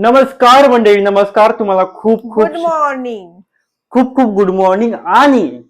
नमस्कार मंडळी नमस्कार. तुम्हाला खूप खूप गुड मॉर्निंग खूप खूप गुड मॉर्निंग आणि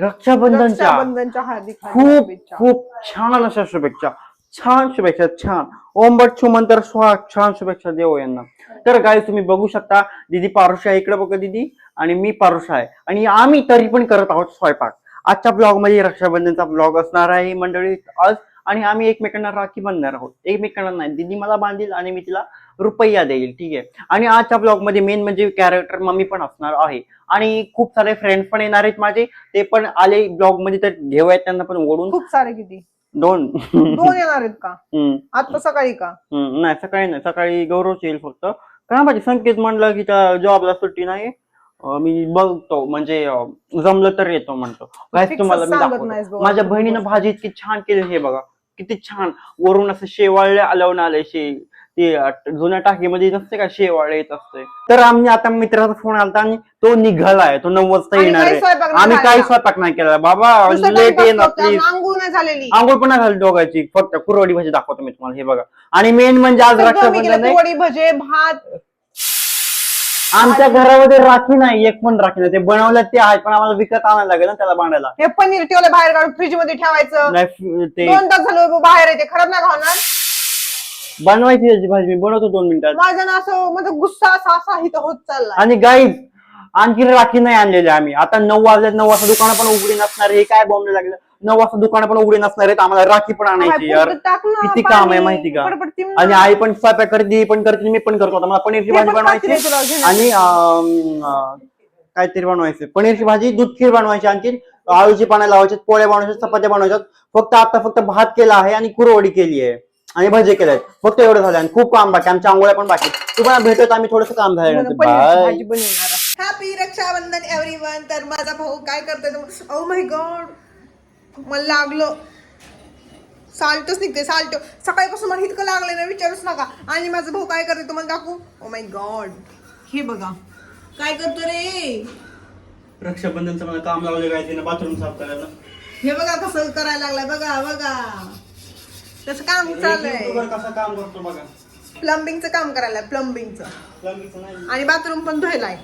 रक्षाबंधनच्या हार्दिक खूप. खूप छान अशा शुभेच्छा. छान शुभेच्छा छान. ओम बट सुमंतर स्वा छान शुभेच्छा देव यांना. तर काय तुम्ही बघू शकता दिदी पारुषा आहे इकडे बघा दिदी आणि मी पारुषा आहे. आणि आम्ही तरी पण करत आहोत स्वयंपाक. आजच्या ब्लॉगमध्ये रक्षाबंधनचा ब्लॉग असणार आहे मंडळी. आज आणि आम्ही एकमेकांना राखी बांधणार आहोत. एकमेकांना नाही. दिदी मला बांधील आणि मी तिला रुपया देईल. ठीक आहे? आणि आजच्या ब्लॉगमध्ये मेन म्हणजे कॅरेक्टर मम्मी पण असणार आहे. आणि खूप सारे फ्रेंड्स पण येणार आहेत माझे. ते पण आले ब्लॉगमध्ये तर घेऊयात त्यांना पण ओढून. खूप सारे किती? दोन. दोन येणार आहेत का? आता सकाळी का? नाही सकाळी नाही. सकाळी गौरवच येईल फक्त. काय माझे संकेत म्हणलं की जॉबला सुट्टी नाही अं, मी बघतो म्हणजे अं, जमलं तर येतो म्हणतो. काय Fix तुम्हाला मी सांगत दाखवतो. बाबा. माझ्या बहिणीनं भाजी इतकी छान केली हे बघा किती छान. वरून असं शेवाळले आलवून आले शे ते अं, जुन्या टाकीमध्ये नसते का शेवाळे येत असते. तर आम्ही आता मित्राचा फोन आलता आणि तो निघालाय तो नऊ वाजता आणि येणार काही आहे. स्वयंपाक नाही आम्ही काही. स्वयंपाक नाही केला बाबा लेट येणार बघतो, प्लीज आंघोळ नाही झालेली. आंघोळ पण नाही झाली दोघांची. फक्त कुरवडी भाजी दाखवतो मी तुम्हाला हे बघा. आणि मेन म्हणजे आज मी केलं आहे. पोळी भजे भात आमच्या घरामध्ये राखी नाही एक पण राखी नाही. ते बनवलं ते आहे पण आम्हाला विकत आणायला लागेल ना त्याला बांधायला हे पनीर ठेवलं बाहेर काढून फ्रीजमध्ये ठेवायचं. नाही ते दोन तास झालं बाहेर आहे ते खराब नाही का होणार बनवायची त्याची भाजी मी बनवतो दोन मिनिटात. माझं ना असं माझा गुस्सा असा असा इथं होत चाललाय. आणि गाईज आणखी राखी नाही आणलेली आम्ही. आता नऊ वाजल्यात नऊ वाजता दुकानं पण उघडी नसणार हे काय बॉम्बे लागलं? नऊ वाजता दुकानं पण उघडी नसणार आहेत. आम्हाला राखी पण आणायची यार. किती काम आहे माहिती का. आणि आई पण स्वयंपाक करते पण करते मी पण करतो. आता मला पनीरची भाजी बनवायची. आणि काहीतरी बनवायचे पनीरची भाजी दूध खीर बनवायची आणखी आळूची पानं लावायची पोळ्या बनवायच्या चपात्या बनवायच्यात. फक्त आता फक्त भात केला आहे आणि कुरवडी केली आहे. आणि भजे केले आहेत. फक्त एवढं झालं आणि खूप काम बाकी आमच्या आंघोळ्या पण बाकी तुम्हाला भेटत आम्ही थोडंसं काम बनवणार हॅपी रक्षाबंधन एव्हरीवन तर माझा भाऊ काय करतोय ओ माय गॉड मला लागलं. साल्टच निघते साल्ट. सकाळीपासून मला इतकं लागलं ना विचारूच नका. आणि माझा भाऊ काय करतोय तुम्हाला दाखवू? ओ माय गॉड हे बघा. काय करतो रे? रक्षाबंधनचं मला काम लावले काय बाथरूम साफ करायला. हे बघा कसं करायला लागलाय बघा बघा. त्याचं काम चाललंय कसं काम करतो बघा. प्लंबिंगचं काम करायला प्लंबिंगचं प्लंबिंगचं नाही. आणि बाथरूम पण धुवायलाय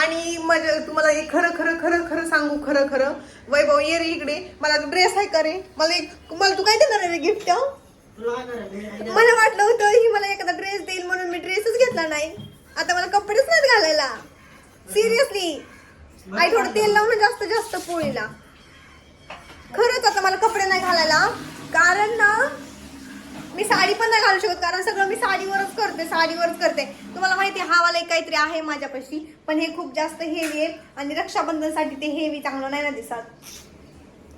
आणि म्हणजे तुम्हाला हे खरं खरं खरं खरं सांगू खरं खरं. वैभव ये रे इकडे. मला ड्रेस आहे का रे? मला एक मला तू काय देणार रे गिफ्ट मला वाटलं होतं ही मला एखादा ड्रेस देईल म्हणून मी ड्रेसच घेतला नाही. आता मला कपडेच नाहीत घालायला. सिरियसली आई थोडं तेल लावून जास्त जास्त पोळीला. खरंच आता मला कपडे नाही घालायला. कारण ना मी साडी पण नाही घालू शकत कारण सगळं मी साडीवरच करते साडीवरच करते. तुम्हाला माहिती आहे, हा वाला एक काहीतरी आहे माझ्यापाशी पण हे खूप जास्त हेवी आहे आणि रक्षाबंधनसाठी ते हेवी चांगलं नाही ना दिसत.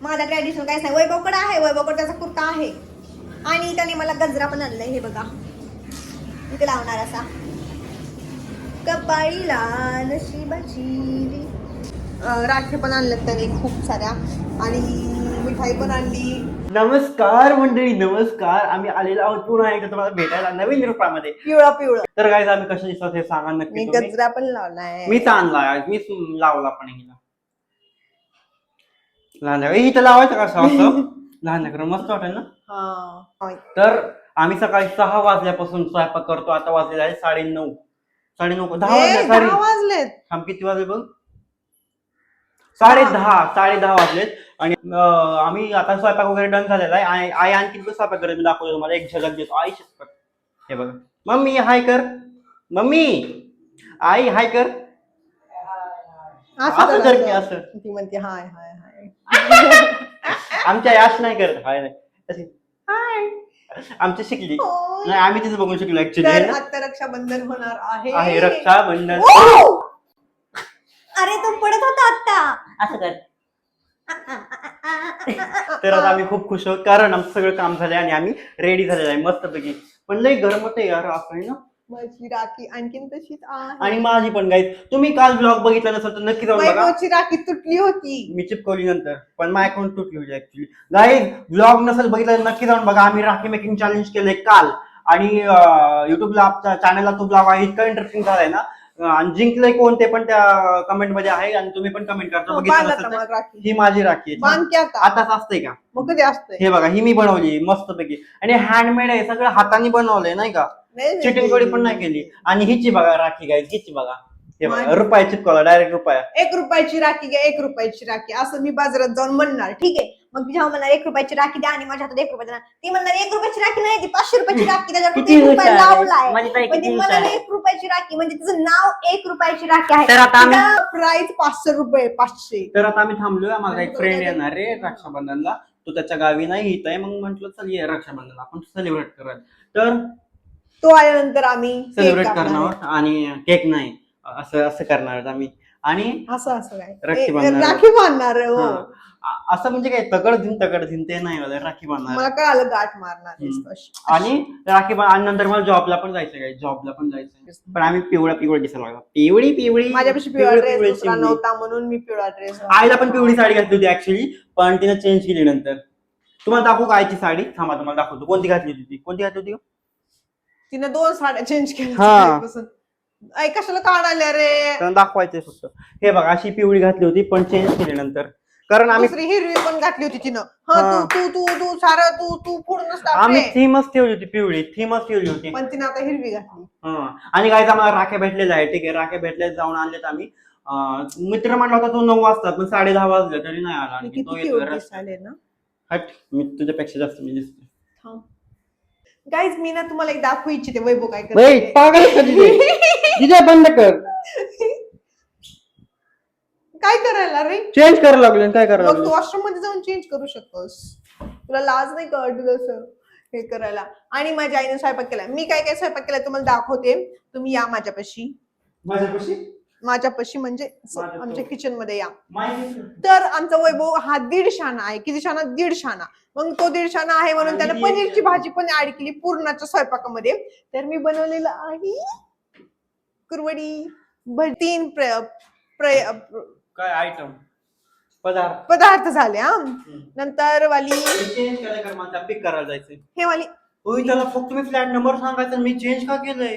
माझा ट्रॅडिशनल काहीच नाही. वैभवकड आहे वैभवकड त्याचा कुर्ता आहे. आणि त्याने मला गजरा पण आणलाय हे बघा. इथे लावणार असा. कपाळीला नशिबाची राखे पण आणल्यात त्याने खूप साऱ्या. आणि मिठाई पण आणली. नमस्कार मंडळी नमस्कार. आम्ही आलेलो आहोत पुन्हा एकदा तुम्हाला भेटायला नवीन रूपामध्ये. पिवळा पिवळा. तर काय आम्ही कशा दिसतात हे सांगा मी नक्की तुम्ही. गजरा पण लावलाय. मीच आणलाय मीच लावला पण हिला. लहान. इथं लावायचं कसं असं? लहान लेकरं मस्त वाटेल ना? हा. तर आम्ही सकाळी सहा वाजल्यापासून स्वयंपाक करतो. आता वाजलेला आहे साडे नऊ. साडे नऊ दहा ए, वाजले दहा सॉरी वाजलेत किती वाजले बघ? साडे दहा साडे दहा वाजलेत. आणि अं, आम्ही आता स्वयंपाक वगैरे डन झालेला आहे. आई आई आणखी पण स्वयंपाक करत मी दाखवतो तुम्हाला. एक झलक देतो. आई शपथ. हे बघा. मम्मी हाय कर. मम्मी आई हाय कर. असं कर की असं. ती म्हणते हाय हाय हाय. आमच्या आई असं नाही करत. हाय नाही अशी आमची शिकली. होय. नाही आम्ही तिचं बघून शिकलो ऍक्च्युली आता रक्षाबंधन होणार आहे. आहे रक्षाबंधन. ओ! अरे तो पडत होता आता असं कर. तर आता आम्ही खूप खुश आहोत कारण आमचं सगळं काम झालंय आणि आम्ही रेडी झालेलं आहे मस्तपैकी. पण लई गरम होते यार असं आहे ना? माझी राखी आणखीन तशीच आहे. आणि माझी पण गाईज तुम्ही काल ब्लॉग बघितला नसेल तर नक्की जाऊन बघा. वैभवची राखी तुटली होती. मी चिपकवली नंतर पण माझ्या अकाउंट तुटली होती ऍक्च्युली गाईज ब्लॉग नसेल बघितला तर नक्की जाऊन बघा. आम्ही राखी मेकिंग चॅलेंज केलंय काल. आणि युट्यूबला आमच्या चॅनलला तो ब्लॉग आहे इतका इंटरेस्टिंग झालाय ना. आणि जिंकलंय कोण ते पण त्या कमेंटमध्ये आहे आणि तुम्ही पण कमेंट करता. हो, बघितलं नसेल तर. राखी. ही माझी राखी आहे. बांध की आता. आताच असते का? मग कधी असतंय? हे बघा ही मी बनवली मस्तपैकी. आणि हँडमेड आहे सगळं हाताने बनवलंय नाही का? नाही, चिटिंग नाही. पण नाही केली. आणि हिची बघा राखी गाईज हिची बघा. हे बघा माझी- रुपया चिपकवला डायरेक्ट रुपया. एक रुपयाची राखी घ्या एक रुपयाची राखी. असं मी बाजारात जाऊन म्हणणार. ठीक आहे? मग जेव्हा म्हणणार एक रुपयाची राखी द्या आणि माझ्या हातात एक रुपया द्या ती म्हणणार एक रुपयाची राखी नाही ती पाचशे रुपयाची राखी. त्याच्यावर किती एक रुपया हुशार आहे. लावलाय. माझी ताई पण ती किती हुशार म्हणाली आहे. एक रुपयाची राखी म्हणजे तिचं नाव एक रुपयाची राखी आहे. तर आता आम्ही- प्राइस पाचशे रुपये पाचशे. तर आता आम्ही थांबलोय. माझा एक फ्रेंड येणार आहे रक्षाबंधनला. तो त्याच्या गावी नाही येत आहे. मग म्हंटल चल ये रक्षाबंधन आपण सेलिब्रेट करायला. तर तो आल्यानंतर आम्ही cake सेलिब्रेट कापणार करणार आहे. आणि केक नाही. असं असं करणार आम्ही. आणि असं असं काय? राखी बांधणार. राखी बांधणार हो. हा, आ- असं म्हणजे काय तगड दिन तगड दिन ते नाही मला राखी बांधणार. मला कळालं गाठ मारणार आहेस हम्म. अशी. आणि राखी बांध आणि नंतर मला जॉबला पण जायचं काय? जॉबला पण जायचं पण आम्ही पिवळा पिवळा दिसायला लागला. पिवळी पिवळी माझ्यापाशी पिवळा पिवळी- ड्रेस पिवळी दुसरा चिमणी. नव्हता म्हणून मी पिवळा ड्रेस आईला पण पिवळी साडी घातली होती ऍक्च्युली पण तिने चेंज केली नंतर. तुम्हाला दाखवू का आईची साडी? थांबा तुम्हाला दाखवतो. कोणती घातली होती ती? कोणती घातली होती तिने दोन साड्या चेंज हा. केल्या ऐ कशाला काढायला रे? त्यांना दाखवायचंय फक्त. हे बघा अशी पिवळी घातली होती पण चेंज केली नंतर. कारण आम्ही दुसरी हिरवी पण घातली होती तिनं. हा हा. तू तू तू तू सारं तू तू पूर्ण आम्ही थीमच ठेवली होती पिवळी. थीमच ठेवली होती. पण तिने आता हिरवी घातली. हा. आणि काय आम्हाला राख्या भेटलेल्या आहे ठीक आहे? राख्या भेटल्या जाऊन आणलेत आम्ही. अं, मित्र म्हणला होता तो नऊ वाजता पण साडे दहा वाजले तरी नाही आला मी आणखी. तो किती येतोय क्यूट रस्त्यात. दिसायले ना? हट मी तुझ्यापेक्षा जास्त मी दिसतो गाईज मी ना तुम्हाला एक दाखवू इच्छिते वैभव काय करते पागल आहे तिथे बंद कर. काय करायला रे? चेंज करायला लागले काय करायला मग तू लागले वॉशरूममध्ये जाऊन चेंज करू शकतोस. तुला लाज नाही कळत असं हे करायला. आणि माझ्या आईने स्वयंपाक केला मी काय काय स्वयंपाक केला तुम्हाला दाखवते. तुम्ही या माझ्यापाशी. माझ्यापाशी? माझ्यापाशी म्हणजे माझ्या आमच्या किचनमध्ये या. माहिती तर आमचा वैभव हा दीड शाणा आहे. किती शाणा? दीड शाणा. मग तो दीड शाणा आहे म्हणून आणि त्यानं ती पनीरची भाजी पण ऍड केली पूर्णाच्या स्वयंपाकामध्ये. तर मी बनवलेलं आहे कुरवडी तीन प्र- प्र- काय आयटम पदार्थ. पदार्थ झाले हा. नंतर वाली. चेंज करायला कर मला पिक करायला जायचंय? हे वाली. होय त्याला फक्त मी फ्लॅट नंबर सांगायचा मी चेंज का केलंय?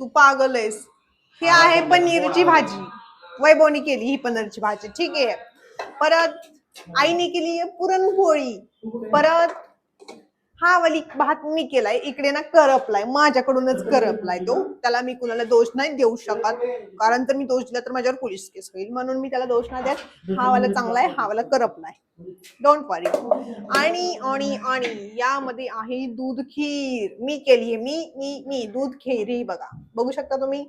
तू पागल आहेस हे आहे पनीरची भाजी. वैभवनी केली ही पनीरची भाजी. ठीक आहे. परत आईने केली पुरणपोळी. परत हा वाली भात मी केलाय इकडे ना करपलाय माझ्याकडूनच करपलाय तो. त्याला मी कुणाला दोष नाही देऊ शकत. कारण तर मी दोष दिला तर माझ्यावर पोलीस केस होईल. म्हणून मी त्याला दोष नाही देत. हा वाला चांगला आहे हा वाला करपलाय डोंट वरी आणि आणि आणि यामध्ये आहे दूध खीर. मी केली आहे मी मी मी. दूध खीर ही बघा. बघू शकता तुम्ही?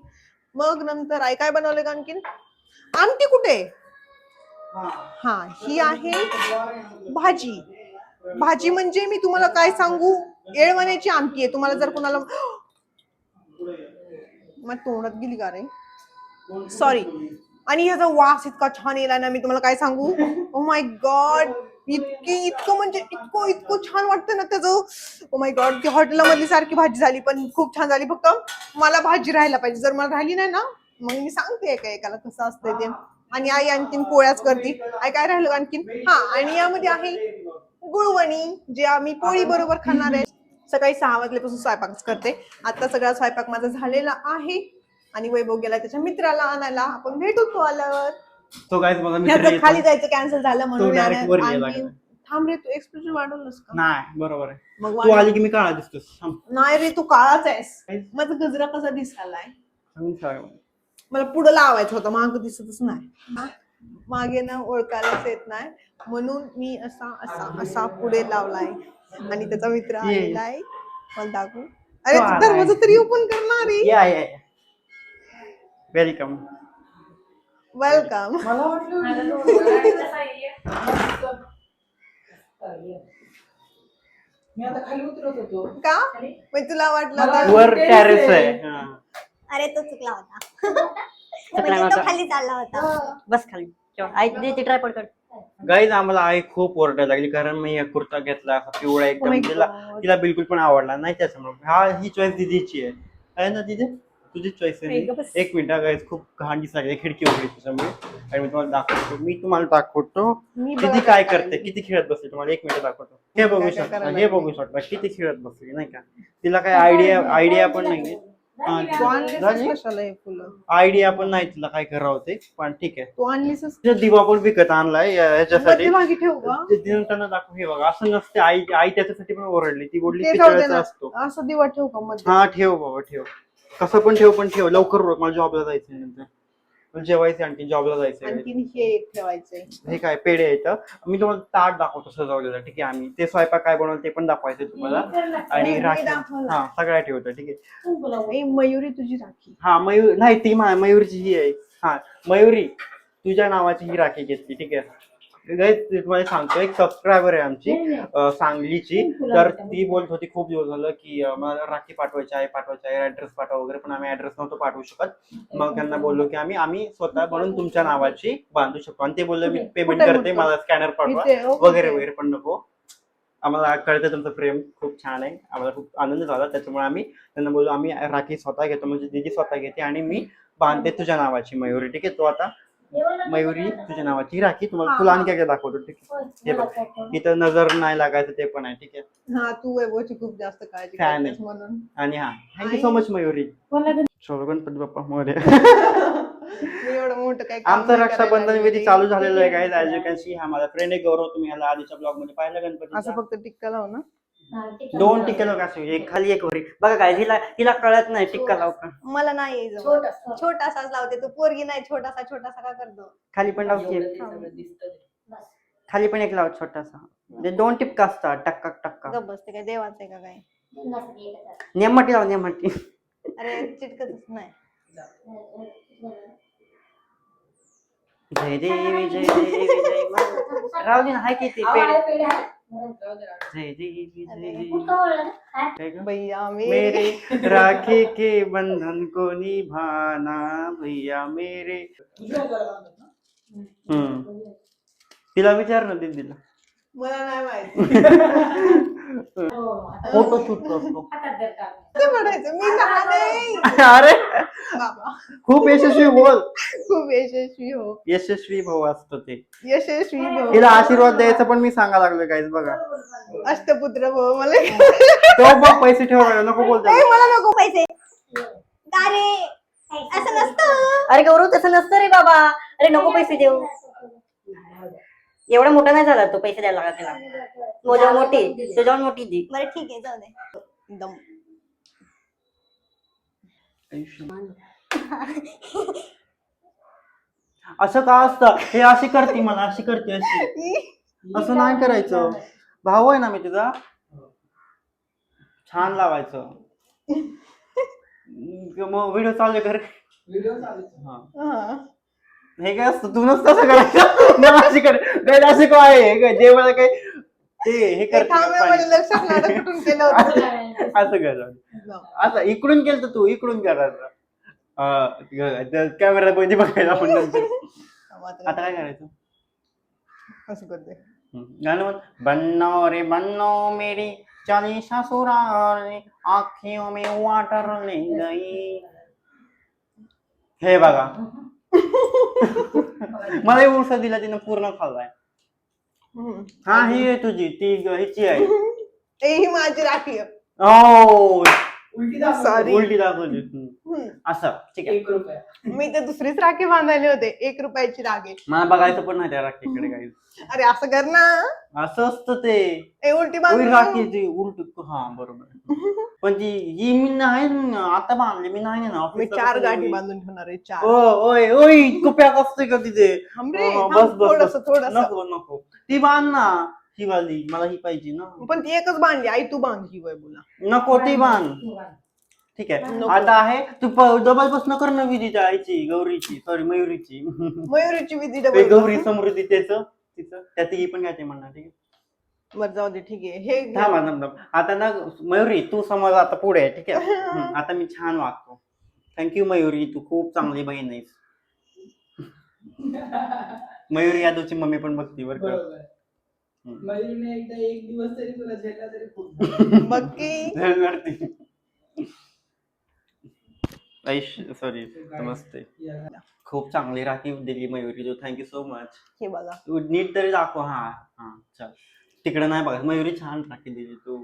मग नंतर आई काय बनवलं का आणखीन? आमटी कुठे? हा ही आहे भाजी. भाजी म्हणजे मी तुम्हाला काय सांगू? येळवण्याची आमटी आहे. तुम्हाला जर कोणाला मग तोंडात गेली का रे? सॉरी आणि ह्याचा वास इतका छान येला ना मी तुम्हाला काय सांगू? ओ माय गॉड इतकी इतकं म्हणजे इतकं इतकं छान वाटतं ना त्याचं. ओ माय गॉड ती हॉटेलमधली सारखी भाजी झाली पण खूप छान झाली. फक्त मला भाजी राहायला पाहिजे. जर मला राहिली नाही ना मग मी सांगते एका एकाला कसं असतंय ते. आणि आई आणखीन पोळ्याच करते. आई काय राहिलं आणखीन? हा आणि यामध्ये आहे गुळवणी जे आम्ही पोळी बरोबर खाणार आहे. सकाळी सहा वाजल्यापासून स्वयंपाकच करते. आता सगळा स्वयंपाक माझा झालेला आहे. आणि वैभव गेला त्याच्या मित्राला आणायला. आपण भेटू तो आल्यावर. तो काय माझा मित्र. खाली जायचं कॅन्सल झालं म्हणून direct वर गेला? थांब रे तू एक्सप्रेशन वाढवलंस का? नाही बरोबर आहे. मग तू वाढव. आली की मी काळा दिसतोस. थांब. नाही रे तू काळाच आहेस? माझा गजरा कसा दिसायलाय? सांगून. मला पुढं लावायचं होतं. माग दिसतच नाही. मागे ना ओळखायलाच येत नाही. म्हणून मी असा असा असा पुढे लावलाय. आणि त्याचा मित्र. आलेला आहे. मला दाखवू. अरे तो. दरवाजा तरी ओपन करणार रे या या वेलकम वेलकम मी आता खाली उतरत होतो. का? मग तुला वाटलं वर टॅरेस आहे. हा. अरे तो चुकला होता. म्हणजे नव्हता. तो खाली चालला होता. बस खाली. ठेव. आई दे ते ट्रायपॉड कर गाईज आम्हाला आई खूप ओरडायला लागली कारण मी एक कुर्ता घेतला असा पिवळा Oh एकदम तिला God. तिला बिलकुल पण आवडला नाही त्याच्यामुळे. हा ही चॉईस दिदीची आहे. आहे ना दिदी? तुझी चॉईस आहे बस. एक मिनिट गाईज खूप घाण दिसायला खिडकी वगैरे त्याच्यामुळे आणि मी तुम्हाला दाखवतो. मी तुम्हाला दाखवतो. मी किती काय करते? किती खेळत बसते तुम्हाला? एक मिनिट दाखवतो. हे बघू काय शकता. करायला हे बघू शकता. किती खेळत बसली नाही का? तिला काय आयडिया आयडिया पण नाहीये. तू आणलीस झाली? कशाला हे फुलं? आयडिया पण नाही तुला काय करावं ते पण ठीक आहे. तू आणलीस दिवा पण विकत आणलाय या- ह्याच्यासाठी मागे ठेवू ते दिवसांना दाखव हे बघा असं नसते आई आई त्याच्यासाठी पण ओरडली ती बोलली ते जाऊ दे पितळेचा ना. असतो. असं दिवा ठेवू का मध्ये. हा ठेव बाबा ठेव. कसं पण ठेव पण ठेव. लवकर उरक मला जॉबला जायचं नंतर. मला जेवायचं आणखी जॉबला जायचंय. आणखीन हे एक ठेवायचंय. हे काय पेढे येतं मी तुम्हाला ताट दाखवतो सजवलेलं ठीक आहे? आम्ही. ते स्वयंपाक काय बनवलं ते पण दाखवायचं तुम्हाला. आणि हे राखी दाखवलं. हा सगळ्या ठेवतो ठीक आहे? ए, मयुरी तुझी राखी. हा मयूर नाही ती मा- मयूरची ही आहे. हा मयुरी तुझ्या नावाची ही राखी घेतली ठीक आहे? ते तुम्हाला सांगतो एक सबस्क्रायबर आहे आमची सांगलीची. तर ती बोलत होती खूप दिवस झालं की मला राखी पाठवायची आहे पाठवायची आहे ऍड्रेस पाठवा वगैरे पण आम्ही ऍड्रेस नव्हतो पाठवू शकत. मग त्यांना बोललो की आम्ही आम्ही स्वतः बनवून तुमच्या नावाची बांधू शकतो. आणि ते बोलले मी पेमेंट करते? मला स्कॅनर पाठवा. वगैरे वगैरे पण नको. आम्हाला कळतं तुमचं प्रेम खूप छान आहे. आम्हाला खूप आनंद झाला. त्याच्यामुळे आम्ही त्यांना बोललो आम्ही राखी स्वतः घेतो. म्हणजे दीदी स्वतः घेते आणि मी बांधते तुझ्या नावाची मयुरी. ठीक आहे? तो आता मयुरी तुझ्या नावाची. राखी तुम्हाला तुला आणखी काय दाखवतो ठीक आहे. हे बघ. इथं नजर नाही लागायचं ते पण आहे ठीक आहे. हा तू वैभवची खूप जास्त काळजी करतेस आहे. म्हणून. आणि हा. Thank you so much Mayuri. चलो गणपती बाप्पा मोरे. मी एवढं मोठं काय काम आमचं नाही रक्षाबंधन करायला विधी लागली. चालू झालेलं आहे काय ऍज यू कॅन सी हा माझा फ्रेंड आहे गौरव तुम्ही ह्याला आधीच्या ब्लॉगमध्ये पाहिलं असं गणपती फक्त टिक्का लाव ना. दोन टिक्के लोक असे एक खाली एक वरी. बघा काय हिला हिला कळत नाही टिक्का लाव का मला नाही छोटासा. छोटासाच लावते तू पोरगी नाही छोटासा छोटासा का करतो? खाली पण लाव की. खाली पण एक लाव छोटासा. म्हणजे दोन टिपका असतात टक्का टक्का. गप बसते काय देवाचं आहे का काय? नेमटी लाव नेमटी अरे चिटकतच नाही. जय देवी जय देवी जय मा- राहू दे ना हाय किती पेढे? देवी जय देवी भैया मेरे राखी के बंधन को निभाना भैया मेरे। हम्म। तिला विचार ना दीदीला मला नाही माहिती फ़ोटो शूट करतो ते म्हणायचं मी लहान आहे अरे बाबा. खूप यशस्वी बोल खूप यशस्वी हो. यशस्वी भाऊ असतो ते. यशस्वी भव तिला आशीर्वाद द्यायचा पण मी सांगा लागलो काहीच बघा. अष्टपुत्र भव मला तो बघ पैसे ठेवायला नको बोलता ए, मला नको पैसे. का रे असं नसतं. अरे गौरव तसं नसतं रे बाबा. अरे नको पैसे देऊ. एवढा मोठा नाही झाला तो पैसे द्यायला लागला त्याला. मोजा मोठी तुझ्यावर मोठी दी. बरं ठीक आहे जाऊ दे. दम असं का असतं? हे अशी करते मला अशी करते अशी. असं नाही करायचं. भाऊ आहे ना मी तुझा छान लावायचं. मग व्हिडिओ चालू कर. हा हा. हे काय असतं? तू नसतं असं करायचं. अशी कर. काय असं काय आहे? काय जे मला काय? ते हे करते लक्षात नाटक कुठून केलं होतं? असं कर. असं इकडून केलं तर तू इकडून करायचं कॅमेरा कोणती बघायला आपण नंतर आता काय करायचं? असं करते. गाणं म्हण. बन्नो रे बन्नो मेरी चाली ससुराल आँखियों में वाटर ले गई। हे बघा. मला उरसा दिला तिने पूर्ण खाल्लाय. हा ही आहे तुझी. ती हिची आहे. ए, ही माझी राखी Sorry. उलटी दाखवली हम्म. हम्म. असं. ठीक आहे. मी तर दुसरीच राखी बांधायले होते. एक रुपयाची राखी. मला बघायचं पण नाही त्या राखीकडे काही. अरे असं कर ना. असं असतं ते. ए उलटी ओय बांधून राखी ती उलट. हा बरोबर. पण ती ही मी नाही ना, आता बांधली मी नाही ना मी office ला चार कसं गाठी? बांधून ठेवणार आहे चार. ओ ओय ओय इतकं पॅक असते का तिथे? थांब रे, हो, थांब, बस बस थोडंसं, बस. थोडंसं. नको नको. ती बांध ना. ही वाली मला ही पाहिजे ना. पण ती एकच बांधली आई तू बांधली वैभवला नको ती बांध ठीक आहे. नको. आता आहे तू डबलपासून कर ना विधीच्या आईची गौरीची सॉरी मयुरीची. मयुरीची विधी ते डबल गौरी समृद्धी त्याच तिचं. त्या तिघी पण ते म्हणणार ठीक आहे. बरं जाऊ दे ठीक आहे. हे घे. थांबा थांब थांब. आता ना मयुरी तू समज आता पुढे आहे ठीक आहे. हम्म, आता मी छान वागतो. थँक्यू मयुरी. तू खूप चांगली बहीण आहेस. मयुरी यादवची मम्मी पण बघती बरं का. बरोबर. मयुरीने एकदा एक दिवस तरी तुला झेलला तरी खूप बघ की? झळझळती. ऐश सॉरी नमस्ते. खूप चांगली राखी दिली मयुरी तू थँक्यू सो मच हे बघा. तू नीट तरी दाखव हा हा चल. तिकडे नाही बघा मयुरी छान राखी दिली तू.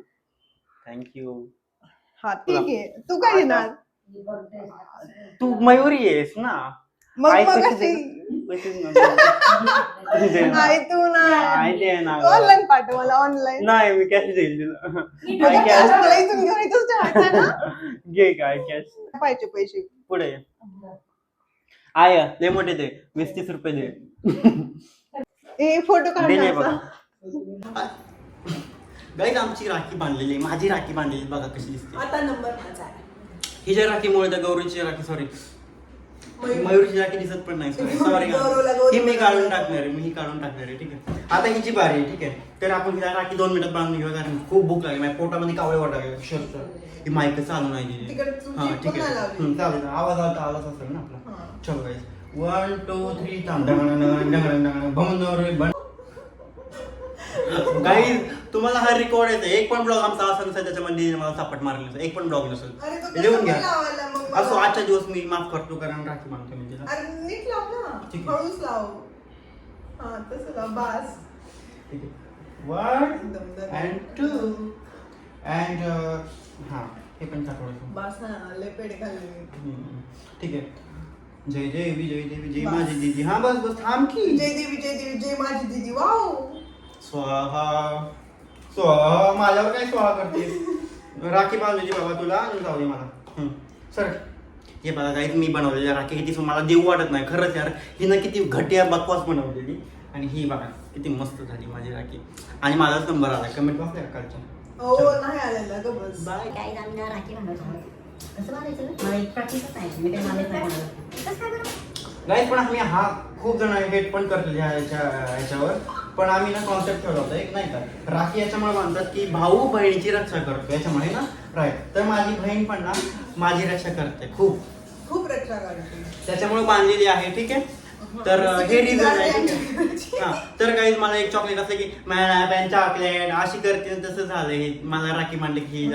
थँक्यू हा ठीक आहे. तू काय घेणार? तू मयुरी आहेस ना. मग आई मग कशी दे- पैसेच नको. दे ना. आई तू ना आई दे ना गं. ऑनलाईन पाठव मला ऑनलाईन नाही मी कॅश देईल तुला कॅश मला इथून घेऊन इथंच ठेवायचं ना घे काय कॅश पाहिजे पैसे पुढे ये. आय लय मोठे दे वीस तीस रुपये दे हे फोटो दिले बघा काढण्याचा गाईज आमची राखी बांधलेली आहे. माझी राखी बांधलेली बघा कशी दिसते आता नंबर माझा आहे हिच्या राखीमुळे त्या गौरीची राखी सॉरी. मयूरची राखी दिसत पण नाही सॉरी ही मी. काढून टाकणार आहे मी ही काढून टाकणार आहे ठीक आहे. आता हिची बारी आहे ठीक आहे. तर आपण हिला राखी दोन मिनिटात बांधून घेऊया कारण खूप भूक लागली. माझ्या पोटामध्ये कावळे वाटा अक्षरशः ही माईक चालू नाही दिली हा ठीक आहे. चालेल आवाज आला आवाज असेल ना आपला. चलो गाईज वन टू थ्री थांब. डंगण डंगण डंगण भमनवर बन गाईज तुम्हाला हा रेकॉर्ड येतो एक पण ब्लॉग आमचा असा नसेल त्याच्यामध्ये मला सापट मारली एक पण ब्लॉग अरे तो नसेल लिहून घ्या. लावायला मग मला? असो आजच्या दिवस मी माफ करतो कारण राखी मानतो मी तिला. अरे नीट लाव ना. ठीक आहे. हळूच लाव. हा तसं लाव. बास. ठीक आहे. वन अँड टू अँड हां हे पण बास ना ठीक आहे. जय देवी जय देवी जय माझी दीदी. हा बस बस थांब की. जय देवी जय देवी जय माझी दीदी. वाव. स्वाहा. स्वाहा माझ्यावर काय स्वाहा करते राखी बांधलेली बाबा तुला आणि जाऊ दे मला. सर. हे बघा काही मी बनवलेली राखी किती सु- मला देऊ वाटत नाही. खरंच यार हिनं किती घटिया बकवास बनवलेली. आणि ही बघा किती मस्त झाली माझी राखी. आणि माझाच नंबर आला. कमेंट बॉक्सला कालच्या हो नाही आलेला बस. बाय काही जणांना राखी बांधायचं कसं बांधायचं ग? मला एक प्रॅक्टिसच नाही मी काही बांधत नाही? नाही पण आम्ही हा खूप जण हेट पण करतो ह्याच्या ह्याच्यावर पण आम्ही ना कॉन्सेप्ट ठेवला होता एक नाही का? राखी याच्यामुळे म्हणतात की भाऊ बहिणीची रक्षा करतो याच्यामुळे ना? राईट तर माझी बहीण पण ना माझी रक्षा करते खूप. खूप रक्षा करते. त्याच्यामुळे बांधलेली आहे ठीक आहे? तर अं, हे रिझन आहे. हा. तर काही मला एक चॉकलेट असलं की मॅन चॉकलेट अशी करते तसं झालं हे मला राखी मांडली की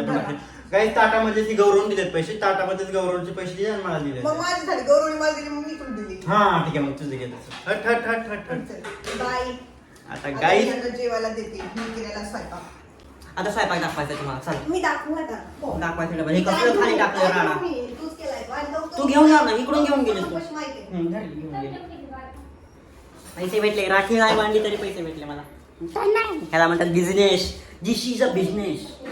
काही ताटामध्ये ती गौरवून दिलेत पैसे. ताटामध्येच गौरवचे पैसे दिले आणि मला दिले मग माझी झाली गौरवणी मला दिली मग मी तुला दिली? हा ठीक आहे मग तुझे घे तसं. हट हट हट हट हट. बाय आता गाई जेवायला देते. मी केलेला स्वयंपाक. आता स्वयंपाक दाखवायचा तुम्हाला. चल. मी दाखवू आता. हो. दाखवायचं डबा. हे कसलं खाली टाकलं राणा मी, तूच केलाय. तो. आणि तो- तू घेऊन जा ना. इकडून घेऊन गेलीस तू. कशी माहिती आहे? हम्म, झाली, घेऊन गेली. पैसे भेटले. राखी नाही बांधली तरी पैसे भेटले मला. ह्याला म्हणतात business this is a business